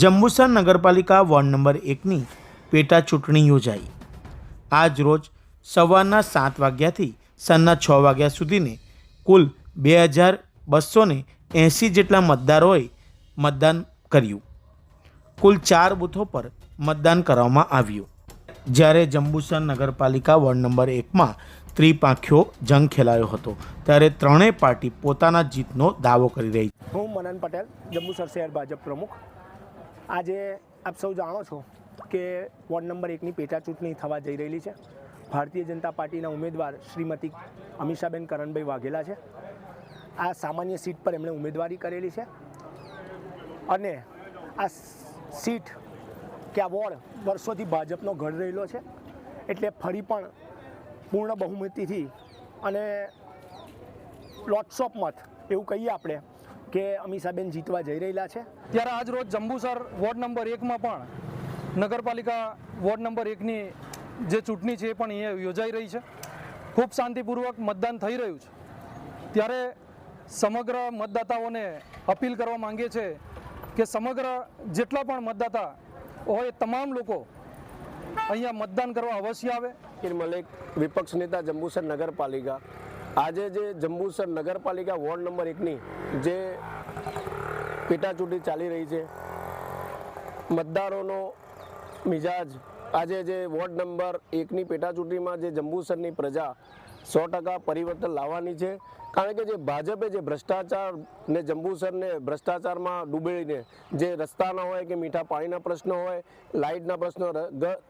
જંબુસર નગરપાલિકા ward number એકની પેટા ચૂંટણી યોજાઈ. આજ રોજ સવારના સાત વાગ્યાથી સાંજના છ વાગ્યા સુધીને કુલ બે હજાર બસો ને એંસી જેટલા મતદારોએ મતદાન કર્યું. કુલ ચાર બૂથો પર મતદાન કરવામાં આવ્યું. જ્યારે જંબુસર નગરપાલિકા વોર્ડ નંબર એકમાં ત્રિપાંખ્યો જંગ ખેલાયો હતો, ત્યારે ત્રણેય પાર્ટી પોતાના જીતનો દાવો કરી રહી હું મનન પટેલ, જંબુસર શહેર ભાજપ પ્રમુખ. આજે આપ સૌ જાણો છો કે વોર્ડ નંબર એકની પેટા ચૂંટણી થવા જઈ રહેલી છે. ભારતીય જનતા પાર્ટીના ઉમેદવાર શ્રીમતી અમીષાબેન કરણભાઈ વાઘેલા છે. આ સામાન્ય સીટ પર એમણે ઉમેદવારી કરેલી છે. અને આ સીટ કે આ વોર્ડ વર્ષોથી ભાજપનો ગઢ રહેલો છે. એટલે ફરી પણ પૂર્ણ બહુમતીથી અને લોટ્સ ઓફ મત, એવું કહીએ આપણે કે અમીષાબેન જીતવા જઈ રહેલા છે? ત્યારે આજ રોજ જંબુસર વોર્ડ નંબર એકમાં પણ નગરપાલિકા વોર્ડ નંબર એકની જે ચૂંટણી છે એ પણ અહીંયા યોજાઈ રહી છે. ખૂબ શાંતિપૂર્વક મતદાન થઈ રહ્યું છે. ત્યારે સમગ્ર મતદાતાઓને અપીલ કરવા માંગીએ છે કે સમગ્ર જેટલા પણ મતદાતા હોય તમામ લોકો અહીંયા મતદાન કરવા અવશ્ય આવે. શકીર મલેક વિપક્ષ નેતા જંબુસર નગરપાલિકા. આજે જે જંબુસર નગરપાલિકા વોર્ડ નંબર એકની જે પેટાચૂંટણી ચાલી રહી છે, મતદારોનો મિજાજ, આજે જે વોર્ડ નંબર એકની પેટાચૂંટણીમાં જે જંબુસરની પ્રજા સો ટકા પરિવર્તન લાવવાની છે કારણ કે જે ભાજપે જે ભ્રષ્ટાચાર ને જંબુસરને ભ્રષ્ટાચારમાં ડૂબેલીને જે રસ્તાના હોય કે મીઠા પાણીના પ્રશ્નો હોય, લાઇટના પ્રશ્નો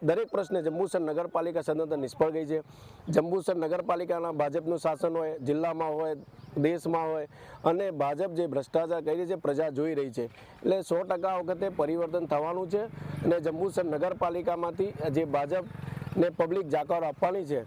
દરેક પ્રશ્ને જંબુસર નગરપાલિકા સદંતર નિષ્ફળ ગઈ છે. જંબુસર નગરપાલિકાના ભાજપનું શાસન હોય, જિલ્લામાં હોય, દેશમાં હોય અને ભાજપ જે ભ્રષ્ટાચાર કરી રહી છે, પ્રજા જોઈ રહી છે. એટલે સો ટકા વખતે પરિવર્તન થવાનું છે અને જંબુસર નગરપાલિકામાંથી જે ભાજપને પબ્લિક જાકાર આપવાની છે.